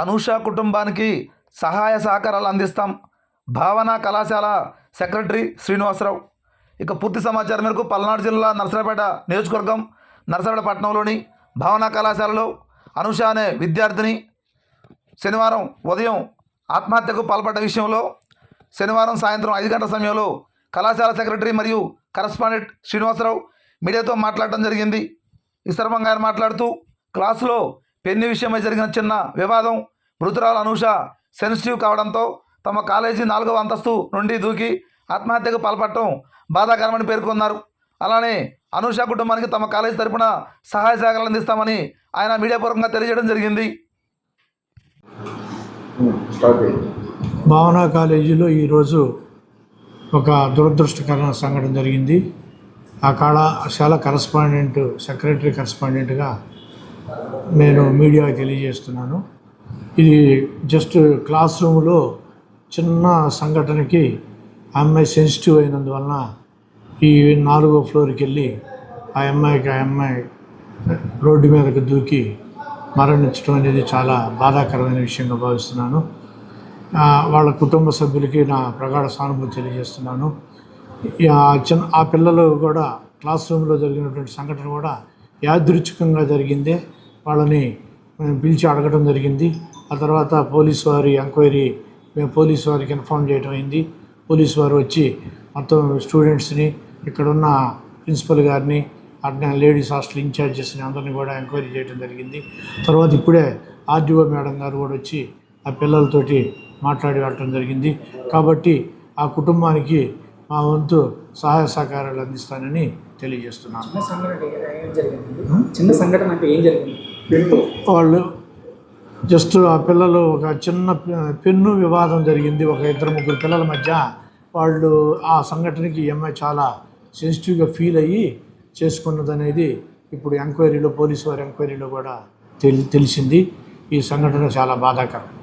అనూష కుటుంబానికి సహాయ సహకారాలు అందిస్తాం. భావన కళాశాల సెక్రటరీ శ్రీనివాసరావు. ఇక పూర్తి సమాచారం మేరకు పల్నాడు జిల్లా నరసరాపేట నియోజకవర్గం నరసరాపేట పట్టణంలోని భావన కళాశాలలో అనూష అనే విద్యార్థిని శనివారం ఉదయం ఆత్మహత్యకు పాల్పడ్డ విషయంలో శనివారం సాయంత్రం ఐదు గంటల సమయంలో కళాశాల సెక్రటరీ మరియు కరస్పాండెంట్ శ్రీనివాసరావు మీడియాతో మాట్లాడటం జరిగింది. ఈ సందర్భంగా ఆయన మాట్లాడుతూ క్లాసులో పెన్ను విషయమై జరిగిన చిన్న వివాదం మృతురాలు అనూష సెన్సిటివ్ కావడంతో తమ కాలేజీ నాలుగవ అంతస్తు నుండి దూకి ఆత్మహత్యకు పాల్పడటం బాధాకరమని పేర్కొన్నారు. అలానే అనూష కుటుంబానికి తమ కాలేజీ తరపున సహాయ సహకారాలు అందిస్తామని ఆయన మీడియాపూర్వకంగా తెలియజేయడం జరిగింది. భావనా కాలేజీలో ఈరోజు ఒక దురదృష్టకరమైన సంఘటన జరిగింది. ఆ కళాశాల కరస్పాండెంట్ సెక్రటరీ కరస్పాండెంట్గా నేను మీడియాకి తెలియజేస్తున్నాను. ఇది జస్ట్ క్లాస్ రూమ్లో చిన్న సంఘటనకి ఆ అమ్మాయి సెన్సిటివ్ అయినందువలన ఈ నాలుగో ఫ్లోర్కి వెళ్ళి ఆ అమ్మాయికి ఆ అమ్మాయి రోడ్డు మీదకి దూకి మరణించడం అనేది చాలా బాధాకరమైన విషయంగా భావిస్తున్నాను. వాళ్ళ కుటుంబ సభ్యులకి నా ప్రగాఢ సానుభూతి తెలియజేస్తున్నాను. చిన్న ఆ పిల్లలు కూడా క్లాస్ రూమ్లో జరిగినటువంటి సంఘటన కూడా యాదృచ్ఛికంగా జరిగిందే వాళ్ళని మేము పిలిచి అడగడం జరిగింది. ఆ తర్వాత పోలీస్ వారి ఎంక్వైరీ మేము పోలీస్ వారికి ఇన్ఫామ్ చేయడం అయింది. పోలీస్ వారు వచ్చి మొత్తం స్టూడెంట్స్ని ఇక్కడున్న ప్రిన్సిపల్ గారిని అట్లా లేడీస్ హాస్టల్ ఇన్ఛార్జెస్ని అందరినీ కూడా ఎంక్వైరీ చేయడం జరిగింది. తర్వాత ఇప్పుడే ఆర్డీఓ మేడం గారు కూడా వచ్చి ఆ పిల్లలతోటి మాట్లాడి వెళ్ళటం జరిగింది. కాబట్టి ఆ కుటుంబానికి మా వంతు సహాయ సహకారాలు అందిస్తానని తెలియజేస్తున్నాను. చిన్న సంఘటన ఏ- ఏం జరిగింది చిన్న సంఘటన అంటే ఏం జరిగింది? వాళ్ళు జస్ట్ ఆ పిల్లలు ఒక చిన్న పెన్ను వివాదం జరిగింది. ఒక ఇద్దరు ముగ్గురు పిల్లల మధ్య వాళ్ళు ఆ సంఘటనకి ఈ అమ్మాయి చాలా సెన్సిటివ్గా ఫీల్ అయ్యి చేసుకున్నది అనేది ఇప్పుడు ఎంక్వైరీలో పోలీసు వారి ఎంక్వైరీలో కూడా తెలి తెలిసింది. ఈ సంఘటన చాలా బాధాకరం.